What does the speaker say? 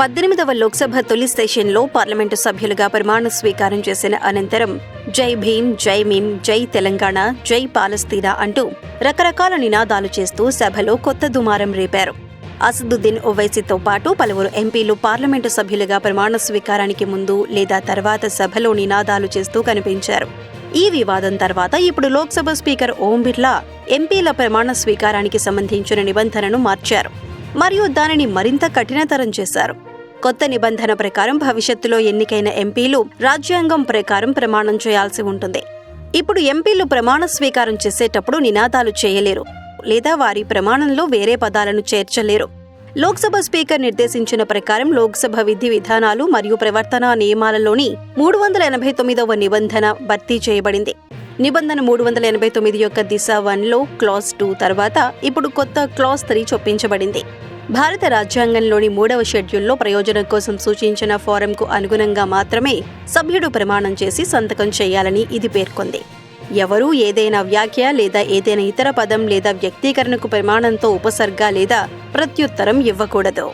పద్దెనిమిదవ లోక్సభ తొలి సెషన్లో పార్లమెంటు సభ్యులుగా ప్రమాణ స్వీకారం చేసిన అనంతరం జై భీమ్ జై మీమ్ జై తెలంగాణ జై పాలస్తీనా అంటూ రకరకాల నినాదాలు చేస్తూ సభలో కొత్త దుమారం రేపారు. అసదుద్దీన్ ఓవైసీతో పాటు పలువురు ఎంపీలు పార్లమెంటు సభ్యులుగా ప్రమాణ స్వీకారానికి ముందు లేదా తర్వాత సభలో నినాదాలు చేస్తూ కనిపించారు. ఈ వివాదం తర్వాత ఇప్పుడు లోక్సభ స్పీకర్ ఓం బిర్లా ఎంపీల ప్రమాణ స్వీకారానికి సంబంధించిన నిబంధనను మార్చారు. మరియు దానిని మరింత కఠినతరం చేశారు. కొత్త నిబంధన ప్రకారం భవిష్యత్తులో ఎన్నికైన ఎంపీలు రాజ్యాంగం ప్రకారం ప్రమాణం చేయాల్సి ఉంటుంది. ఇప్పుడు ఎంపీలు ప్రమాణ స్వీకారం చేసేటప్పుడు నినాదాలు చేయలేరు లేదా వారి ప్రమాణంలో వేరే పదాలను చేర్చలేరు. లోక్సభ స్పీకర్ నిర్దేశించిన ప్రకారం లోక్సభ విధి విధానాలు మరియు ప్రవర్తనా నియమాలలోని మూడు వందల ఎనభై తొమ్మిదవ నిబంధన భర్తీ చేయబడింది. నిబంధన మూడు వందల ఎనభై తొమ్మిది యొక్క దిశ వన్లో క్లాస్ టూ తర్వాత ఇప్పుడు కొత్త క్లాస్ త్రీ చొప్పించబడింది. భారత రాజ్యాంగంలోని మూడవ షెడ్యూల్లో ప్రయోజనం కోసం సూచించిన ఫారంకు అనుగుణంగా మాత్రమే సభ్యుడు ప్రమాణం చేసి సంతకం చేయాలని ఇది పేర్కొంది. ఎవరూ ఏదైనా వ్యాఖ్య లేదా ఏదైనా ఇతర పదం లేదా వ్యక్తీకరణకు ప్రమాణంతో ఉపసర్గ లేదా ప్రత్యుత్తరం ఇవ్వకూడదు.